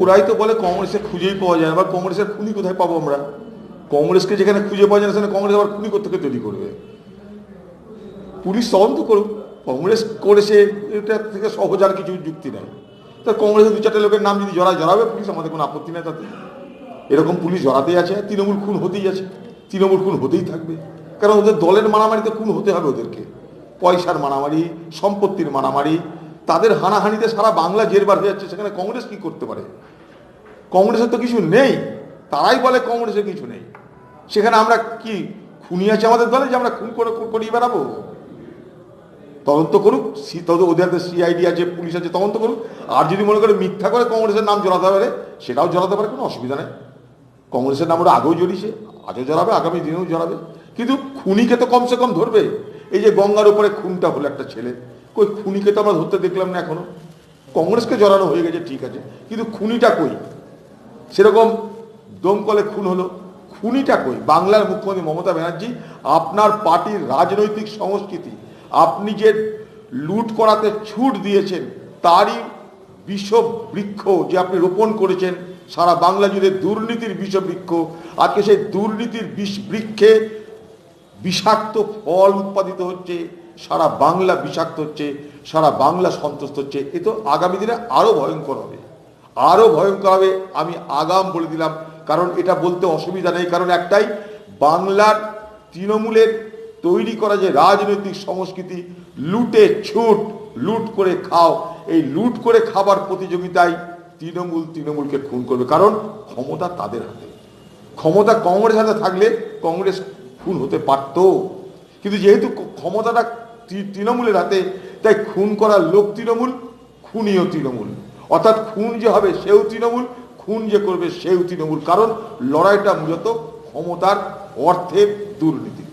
ওরাই তো বলে কংগ্রেসে খুঁজেই পাওয়া যায় না, বা কংগ্রেসের খুনি কোথায় পাবো আমরা? কংগ্রেসকে যেখানে খুঁজে পাওয়া যায় না, সেখানে কংগ্রেস আবার খুনি কোথেকে তৈরি করবে? পুলিশ তদন্ত করুক, কংগ্রেস করেছে, এটা থেকে সহজ আর কিছু যুক্তি নেই। তা কংগ্রেসের দু চারটে লোকের নাম যদি জড়ায় জড়াবে, পুলিশ আমাদের কোনো আপত্তি নেই তাতে। এরকম পুলিশ জড়াতেই আছে, তৃণমূল খুন হতেই আছে, তৃণমূল খুন হতেই থাকবে। কারণ ওদের দলের মারামারিতে খুন হতে হবে ওদেরকে। পয়সার মারামারি, সম্পত্তির মারামারি তাদের হানাহানিতে সারা বাংলা জেরবার হয়ে যাচ্ছে, সেখানে কংগ্রেস কি করতে পারে? কংগ্রেসের তো কিছু নেই, তারাই বলে কংগ্রেসের কিছু নেই। সেখানে আমরা কি খুনি আছে আমাদের দলে যে আমরা খুন করে করিয়ে বেড়াবো? তদন্ত করুক ওদের সিআইডি আছে, পুলিশ আছে, তদন্ত করুক। আর যদি মনে করে মিথ্যা করে কংগ্রেসের নাম জড়াতে পারে, সেটাও জড়াতে পারে, কোনো অসুবিধা নেই। কংগ্রেসের নাম ওরা আগেও জড়িয়েছে, আজও জড়াবে, আগামী দিনেও জড়াবে। কিন্তু খুনিকে তো কমসে কম ধরবে। এই যে গঙ্গার উপরে খুনটা হলো একটা ছেলে কই খুনিকে তো আমরা ধরতে দেখলাম না এখনও? কংগ্রেসকে জড়ানো হয়ে গেছে, ঠিক আছে। কিন্তু খুনিটা কই? সেরকম দমকলে খুন হলো। খুনিটা কই? বাংলার মুখ্যমন্ত্রী মমতা ব্যানার্জি, আপনার পার্টির রাজনৈতিক সংস্কৃতি, আপনি যে লুট করাতে ছুট দিয়েছেন, তারই বিষ বৃক্ষ যে আপনি রোপণ করেছেন, সারা বাংলা জুড়ে দুর্নীতির বিষ বৃক্ষ আজকে সেই দুর্নীতির বিষ বৃক্ষে বিষাক্ত ফল উৎপাদিত হচ্ছে। সারা বাংলা বিষাক্ত হচ্ছে, সারা বাংলা সন্তুষ্ট হচ্ছে। এ তো আগামী দিনে আরও ভয়ঙ্কর হবে। আরও ভয়ঙ্কর হবে, আমি আগাম বলে দিলাম। কারণ এটা বলতে অসুবিধা নেই। কারণ একটাই, বাংলার তৃণমূলের তৈরি করা যে রাজনৈতিক সংস্কৃতি, লুটে ছুট, লুট করে খাও, এই লুট করে খাবার প্রতিযোগিতায় তৃণমূল তৃণমূলকে খুন করবে। কারণ ক্ষমতা তাদের হাতে। ক্ষমতা কংগ্রেস হাতে থাকলে কংগ্রেস খুন হতে পারত। কিন্তু যেহেতু ক্ষমতাটা তৃণমূলের হাতে। তাই খুন করার লোক তৃণমূল, খুনিও তৃণমূল। অর্থাৎ খুন যে হবে সেও তৃণমূল, খুন যে করবে সেও তৃণমূল। কারণ লড়াইটা মূলত ক্ষমতার অর্থের দুর্নীতি।